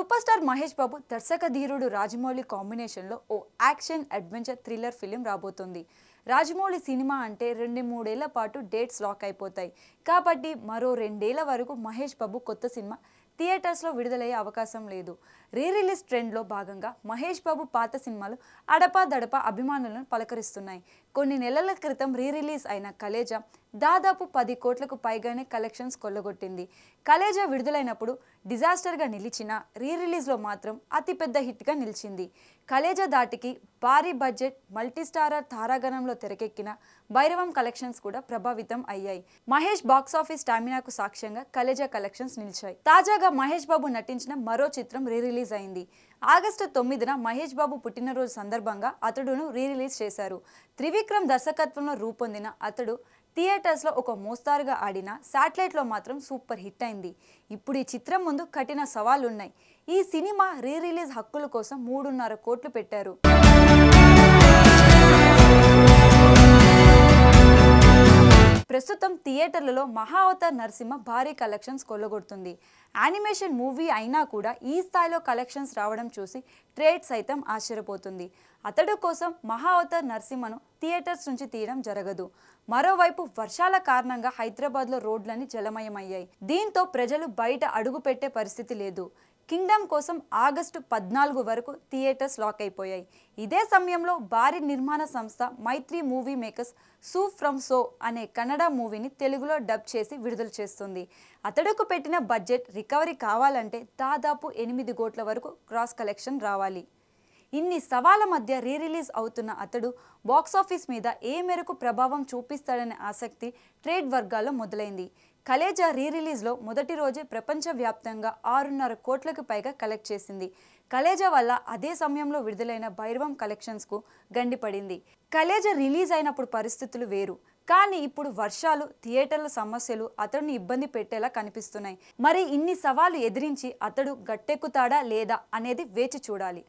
Super star Mahesh Babu దర్శక ధీరుడు రాజమౌళి కాంబినేషన్లో ఓ యాక్షన్ అడ్వెంచర్ థ్రిల్లర్ ఫిలిం రాబోతుంది. రాజమౌళి సినిమా అంటే రెండు మూడేళ్ళ పాటు డేట్స్ లాక్ అయిపోతాయి. కాబట్టి మరో రెండేళ్ళ వరకు మహేష్ బాబు కొత్త సినిమా థియేటర్స్లో విడుదలయ్యే అవకాశం లేదు. రీ రిలీజ్ ట్రెండ్లో భాగంగా మహేష్ బాబు పాత సినిమాలు అడపా దడప అభిమానులను పలకరిస్తున్నాయి. కొన్ని నెలల క్రితం రీ రిలీజ్ అయిన కలేజా దాదాపు పది కోట్లకు పైగానే కలెక్షన్స్ కొల్లగొట్టింది. కలేజా విడుదలైనప్పుడు డిజాస్టర్గా నిలిచిన రీ రిలీజ్లో మాత్రం అతిపెద్ద హిట్గా నిలిచింది. కలేజా దాటికి భారీ బడ్జెట్ మల్టీస్టారర్ తారాగణంలో తెరకెక్కిన భైరవం కలెక్షన్స్ కూడా ప్రభావితం అయ్యాయి. మహేష్ బాక్సాఫీస్ స్టామినాకు సాక్ష్యంగా కలేజా కలెక్షన్స్ నిలిచాయి. తాజాగా మహేష్ బాబు నటించిన మరో చిత్రం రీ రిలీజ్ అయింది. ఆగస్టు తొమ్మిదిన మహేష్ బాబు పుట్టినరోజు సందర్భంగా అతడును రీ రిలీజ్ చేశారు. త్రివిక్రమ్ దర్శకత్వంలో రూపొందిన అతడు థియేటర్స్లో ఒక మోస్తారుగా ఆడిన శాటిలైట్లో మాత్రం సూపర్ హిట్ అయింది. ఇప్పుడు ఈ చిత్రం ముందు కఠిన సవాళ్ళున్నాయి ఈ సినిమా రీ రిలీజ్ హక్కుల కోసం మూడున్నర కోట్లు పెట్టారు. ప్రస్తుతం థియేటర్లలో మహా అవతార్ నరసింహ భారీ కలెక్షన్స్ కొల్లగొడుతుంది. యానిమేషన్ మూవీ అయినా కూడా ఈ స్థాయిలో కలెక్షన్స్ రావడం చూసి ట్రేడ్ సైతం ఆశ్చర్యపోతుంది. అతడు కోసం మహా అవతార్ నరసింహను థియేటర్స్ నుంచి తీయడం జరగదు. మరోవైపు వర్షాల కారణంగా హైదరాబాద్లో రోడ్లన్నీ జలమయమయ్యాయి. దీంతో ప్రజలు బయట అడుగు పెట్టే పరిస్థితి లేదు. కింగ్డమ్ కోసం ఆగస్టు పద్నాలుగు వరకు థియేటర్స్ లాక్ అయిపోయాయి. ఇదే సమయంలో భారీ నిర్మాణ సంస్థ Mythri movie makers Su from So అనే కన్నడ మూవీని తెలుగులో డబ్ చేసి విడుదల చేస్తుంది. అతడుకు పెట్టిన బడ్జెట్ రికవరీ కావాలంటే దాదాపు ఎనిమిది కోట్ల వరకు క్రాస్ కలెక్షన్ రావాలి. ఇన్ని సవాళ్ళ మధ్య రీ రిలీజ్ అవుతున్న అతడు బాక్సాఫీస్ మీద ఏ మేరకు ప్రభావం చూపిస్తాడనే ఆసక్తి ట్రేడ్ వర్గాల్లో మొదలైంది. కలేజా రీ రిలీజ్లో మొదటి రోజే ప్రపంచవ్యాప్తంగా ఆరున్నర కోట్లకు పైగా కలెక్ట్ చేసింది. కలేజా వల్ల అదే సమయంలో విడుదలైన భైరవం కలెక్షన్స్కు గండిపడింది కలేజా రిలీజ్ అయినప్పుడు పరిస్థితులు వేరు. కానీ ఇప్పుడు వర్షాలు థియేటర్ల సమస్యలు అతడిని ఇబ్బంది పెట్టేలా కనిపిస్తున్నాయి. మరి ఇన్ని సవాలు ఎదిరించి అతడు గట్టెక్కుతాడా లేదా అనేది వేచి చూడాలి.